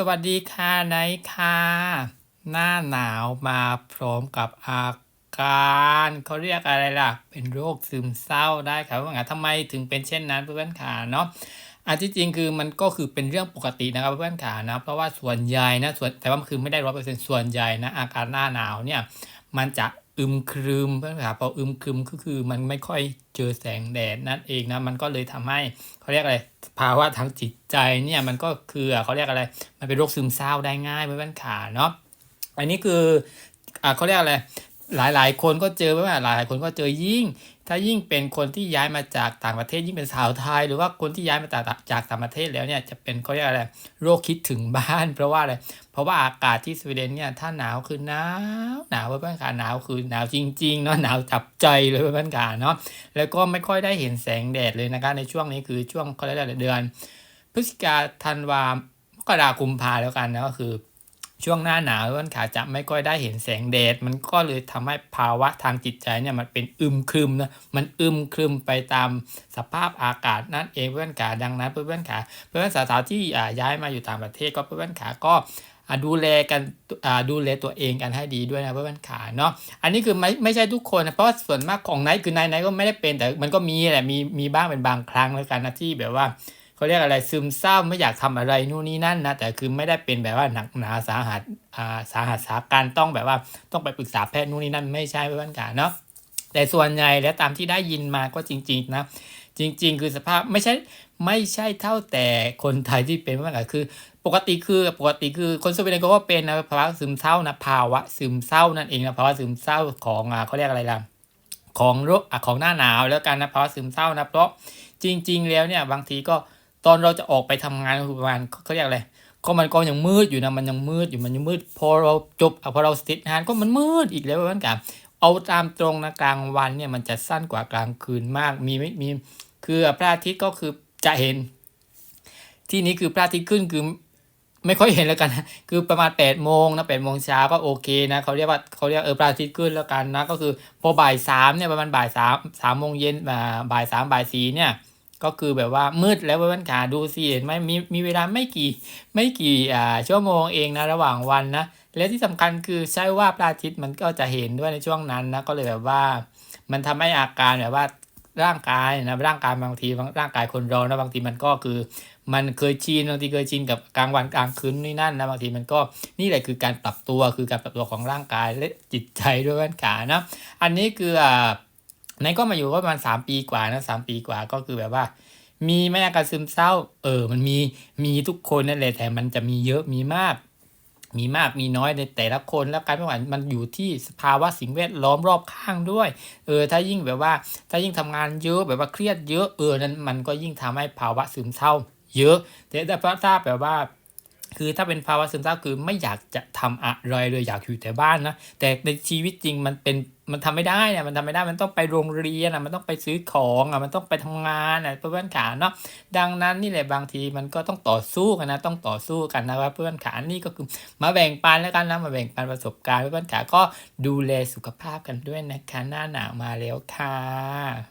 สวัสดีค่ะไนค่ะ หน้าหนาวมาพร้อมกับอาการเขาเรียกอะไรล่ะ เป็นโรคซึมเศร้าได้ครับว่าไงทำไมถึงเป็นเช่นนั้นเพื่อนๆขาเนาะอันที่จริงคือมันก็คือเป็นเรื่องปกตินะครับเพื่อนๆขานะเพราะว่าส่วนใหญ่นะส่วนแต่ว่ามันคือไม่ได้ร้อยเปอร์เซ็นต์ส่วนใหญ่นะอาการหน้าหนาวเนี่ยมันจะ อึมครึมเพื่อนขาพออึมครึมก็คือมันไม่ค่อยเจอแสงแดดนั่นเองนะมันก็เลยทำให้เขาเรียกอะไรภาวะทางจิตใจเนี่ยมันก็คือเขาเรียกอะไร มันเป็นโรคซึมเศร้าได้ง่ายเพื่อนขาเนาะอันนี้คืออ่าเขาเรียกอะไร หลายๆคนก็เจอว่าหลายๆคนก็เจอยิ่ง ถ้ายิ่งเป็นคนที่ย้ายมาจากต่างประเทศยิ่งเป็นสาวไทย หรือว่าคนที่ย้ายมาจากจากต่างประเทศแล้วเนี่ยจะเป็นเขาเรียกอะไรโรคคิดถึงบ้าน เพราะว่าอะไรเพราะว่าอากาศที่สวีเดนเนี่ยถ้าหนาวคือหนาวหนาวเพื่อนขาหนาวคือหนาวจริงๆเนาะหนาวจับใจเลยเพื่อนขาเนาะแล้วก็ไม่ค่อยได้เห็นแสงแดดเลยนะคะในช่วงนี้คือช่วงเขาเรียกอะไรเดือน พฤศจิกาธันวามกราคมพาแล้วกันนะก็คือ ช่วงหน้าหนาวต้นขาจะไม่ค่อยได้เห็นแสงแดด มันก็เลยทำให้ภาวะทางจิตใจเนี่ยมันเป็นอึมครึมนะมันอึมครึมไปตามสภาพอากาศนั่นเองเพื่อนขาดังนั้นเพื่อนขาเพื่อนสาวๆที่ย้ายมาอยู่ต่างประเทศก็เพื่อนขาก็ดูแลกันดูแลตัวเองกันให้ดีด้วยนะเพื่อนขาเนาะอันนี้คือไม่ไม่ใช่ทุกคนนะเพราะส่วนมากของไนท์คือนายไนท์ก็ไม่ได้เป็นแต่มันก็มีแหละมีมีบ้างเป็นบางครั้งแล้วกันนะที่แบบว่า เขาเรียกอะไรซึมเศร้าไม่อยากทำอะไรนู่นนี่นั่นนะแต่คือไม่ได้เป็นแบบว่าหนักหนาสาหัสอ่าสาหัสสาการต้องแบบว่าต้องไปปรึกษาแพทย์นู่นนี่นั่นไม่ใช่เพื่อนกันเนาะแต่ส่วนใหญ่แล้วตามที่ได้ยินมาก็จริง ๆ นะ จริง ๆ คือสภาพไม่ใช่ไม่ใช่เท่าแต่คนไทยที่เป็นเพื่อนกันคือ ปกติคือปกติคือคนสวีเดนก็เป็นนะภาวะซึมเศร้านะภาวะซึมเศร้านั่นเองนะภาวะซึมเศร้าของอ่าเขาเรียกอะไรล่ะของโรคอะของหน้าหนาวแล้วกันนะภาวะซึมเศร้านะเพราะจริง ๆ แล้วเนี่ยบางทีก็ ตอนเราจะออกไปทำงานคือประมาณเขาเรียกอะไรก็มันก็ยังมืดอยู่นะมันยังมืดอยู่มันยังมืด พอเราจบอะพอเราเสร็จงานก็มันมืดอีกแล้วเหมือนกันเอาตามตรงนะกลางวันเนี่ยมันจะสั้นกว่ากลางคืนมากมีไม่มีคือพระอาทิตย์ก็คือจะเห็น ที่นี้คือพระอาทิตย์ขึ้นคือไม่ค่อยเห็นแล้วกันนะคือประมาณ8ปดโมงนะแปดโมงเช้าก็โอเคนะเขาเรียกว่าเขาเรียกเออพระอาทิตย์ขึ้นแล้วกันนะก็คือพอบ่ายสามเนี่ยประมาณบ่ายสามสามโมงเย็นอ่าบ่ายสามบ่ายสี่เนี่ย ก็คือแบบว่ามืดแล้วเพื่อนขาดูสิเห็นไหมมีมีเวลาไม่กี่ไม่กี่อ่าชั่วโมงเองนะระหว่างวันนะและที่สำคัญคือใช่ว่าพระอาทิตย์มันก็จะเห็นด้วยในช่วงนั้นนะก็เลยแบบว่า มันทำให้อาการแบบว่าร่างกายนะร่างกายบางทีร่างกายคนเรานะบางทีมันก็คือ มันเคยชินบางทีเคยชินกับกลางวันกลางคืนนี่นั่นนะบางทีมันก็นี่แหละคือการปรับตัวคือการปรับตัวของร่างกายและจิตใจด้วยเพื่อนขานะอันนี้คืออ่า ในก็มาอยู่ก็ประมาณสามปีกว่านะสามปีกว่าก็คือแบบว่า มีไหมอาการซึมเศร้า เออ มันมีมีทุกคนนั่นแหละแต่มันจะมีเยอะมีมาก มีมากมีน้อยในแต่ละคนแล้วการไม่หวานมันอยู่ที่สภาวะสิ่งแวดล้อมรอบข้างด้วย เออ ถ้ายิ่งแบบว่า ถ้ายิ่งทำงานเยอะแบบว่าเครียดเยอะเออนั้นมันก็ยิ่งทำให้ภาวะซึมเศร้า เยอะ แต่ถ้าแบบว่า คือถ้าเป็นภาวะซึมเศร้าคือไม่อยากจะทำอะไรเลยอยากอยู่แต่บ้านนะแต่ในชีวิตจริงมันเป็นมันทำไม่ได้เนี่ยมันทำไม่ได้มันต้องไปโรงเรียนอะมันต้องไปซื้อของอะมันต้องไปทำงานอะเพื่อนขาเนาะดังนั้นนี่แหละบางทีมันก็ต้องต่อสู้กันนะต้องต่อสู้กันนะว่าเพื่อนขานี่ก็คือมาแบ่งปันแล้วกันนะมาแบ่งปันประสบการณ์เพื่อนขาก็ดูแลสุขภาพกันด้วยนะคะหน้าหนาวมาแล้วค่ะ